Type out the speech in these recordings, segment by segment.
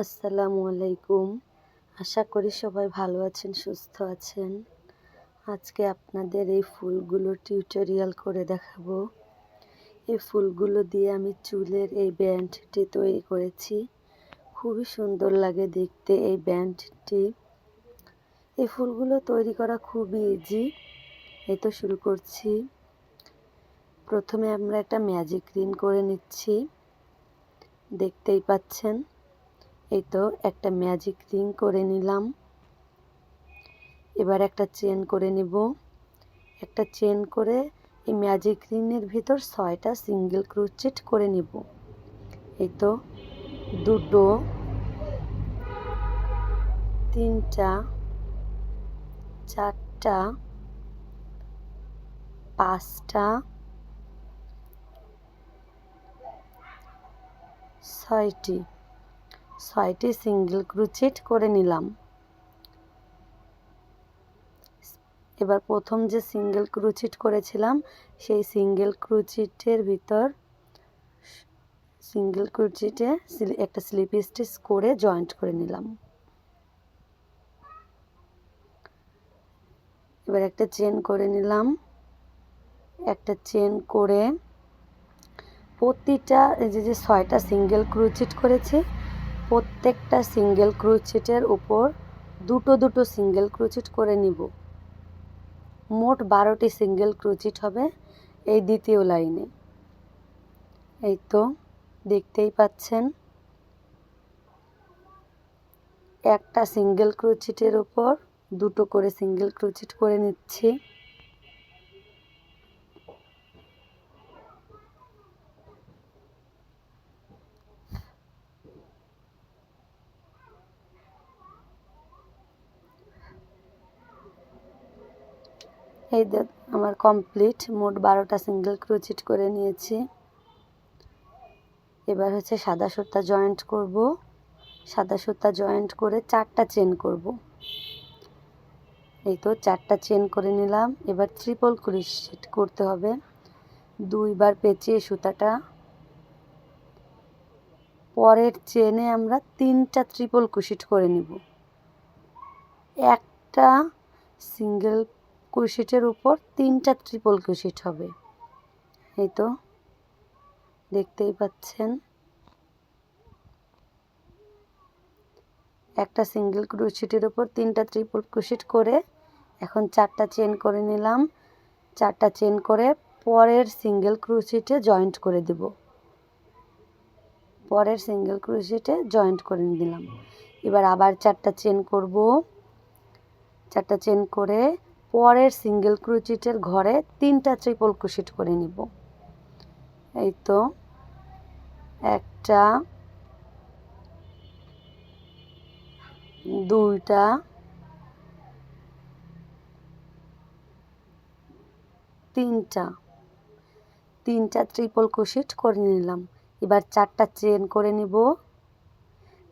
আসসালামু আলাইকুম। আশা করি সবাই ভালো আছেন, সুস্থ আছেন। আজকে আপনাদের এই ফুলগুলো টিউটোরিয়াল করে দেখাবো। এই ফুলগুলো দিয়ে আমি চুলের এই ব্যান্ডটি তৈরি করেছি। খুবই সুন্দর লাগে দেখতে এই ব্যান্ডটি। এই ফুলগুলো তৈরি করা খুবই ইজি এই তো শুরু করছি। প্রথমে আমরা একটা ম্যাজিক রিন করে নিচ্ছি। দেখতেই পাচ্ছেন। এই তো একটা ম্যাজিক রিং করে নিলাম। এবার একটা চেন করে নিব। একটা চেন করে এই ম্যাজিক রিংয়ের ভিতর ছয়টা সিঙ্গেল ক্রুচেট করে নিব। এই তো দুটো, তিনটা, চারটা, পাঁচটা, ছয়টি। ছয়টি সিঙ্গেল ক্রুচিট করে নিলাম। এবার প্রথম যে সিঙ্গেল ক্রুচিট করেছিলাম, সেই সিঙ্গেল ক্রুচিটের ভিতর সিঙ্গেল ক্রুচিটে একটা স্লিপ স্টিচ করে জয়েন্ট করে নিলাম। এবার একটা চেন করে নিলাম। একটা চেন করে প্রতিটা যে যে ছয়টা সিঙ্গেল ক্রুচিট করেছি প্রত্যেকটা সিঙ্গেল ক্রুচিটের উপর দুটো দুটো সিঙ্গেল ক্রুচিট করে নিব। মোট বারোটি সিঙ্গেল ক্রুচিট হবে এই দ্বিতীয় লাইনে। এই তো, দেখতেই পাচ্ছেন। একটা সিঙ্গেল ক্রুচিটের উপর দুটো করে সিঙ্গেল ক্রুচিট করে নিচ্ছি। এই আমার কমপ্লিট মোট বারোটা সিঙ্গেল ক্রোচিট করে নিয়েছি। এবার হচ্ছে সাদা সুতা জয়েন্ট করব। সাদা সুতা জয়েন্ট করে চারটা চেন করব। এই তো চারটা চেন করে নিলাম। এবার ট্রিপল ক্রোচিট করতে হবে। দুইবার পেঁচিয়ে সুতাটা। পরের চেনে আমরা তিনটা ট্রিপল কুশিট করে নিব। একটা সিঙ্গেল কুশিটের উপর তিনটা ট্রিপল কুশিট হবে। এই তো, দেখতেই পাচ্ছেন। একটা সিঙ্গেল ক্রুশিটের উপর তিনটা ট্রিপল ক্রুশিট করে এখন চারটা চেন করে নিলাম। চারটা চেন করে পরের সিঙ্গেল ক্রুশিটে জয়েন্ট করে দেব। পরের সিঙ্গেল ক্রুশিটে জয়েন্ট করে দিলাম এবার আবার চারটা চেন করব। চারটা চেন করে পরের সিঙ্গেল ক্রুচিটের ঘরে তিনটা ট্রিপল ক্রুশিট করে নিব। এই তো, একটা, দুইটা, তিনটা তিনটা ট্রিপল ক্রুশিট করে নিলাম। এবার চারটা চেন করে নিব।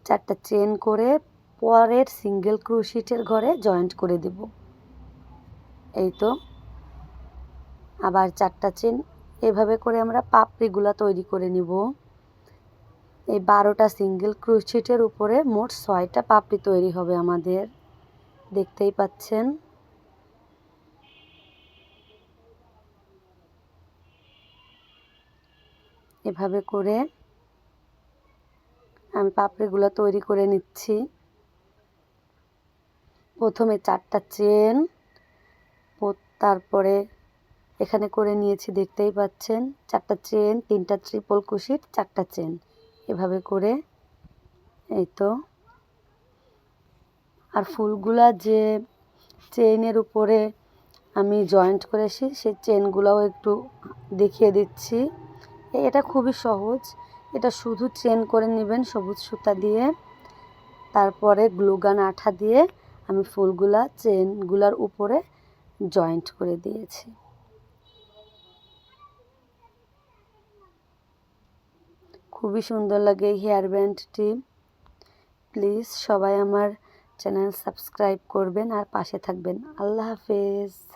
চারটা চেন করে পরের সিঙ্গেল ক্রুশিটের ঘরে জয়েন্ট করে দেব। এই তো আবার চারটা চেন। এভাবে করে আমরা পাপড়িগুলা তৈরি করে নিব। এই বারোটা সিঙ্গেল ক্রুশিটের উপরে মোট ছয়টা পাপড়ি তৈরি হবে আমাদের। দেখতেই পাচ্ছেন। এভাবে করে আমি পাপড়িগুলো তৈরি করে নিচ্ছি। প্রথমে চারটা চেন। তারপরে এখানে করে নিয়েছি, দেখতেই পাচ্ছেন। চারটা চেন, তিনটা ট্রিপল কুশিট চারটা চেন। এভাবে করে এই তো। আর ফুলগুলা যে চেইনের উপরে আমি জয়েন্ট করেছি, সেই চেনগুলোও একটু দেখিয়ে দিচ্ছি। এটা খুবই সহজ। এটা শুধু চেন করে নেবেন সবুজ সুতা দিয়ে। তারপরে গ্লুগান আঠা দিয়ে আমি ফুলগুলা, চেনগুলার উপরে জয়েন্ট করে দিয়েছি। খুবই সুন্দর লাগে হেয়ার ব্যান্ডটি। প্লিজ সবাই আমার চ্যানেল সাবস্ক্রাইব করবেন আর পাশে থাকবেন। আল্লাহ হাফেজ।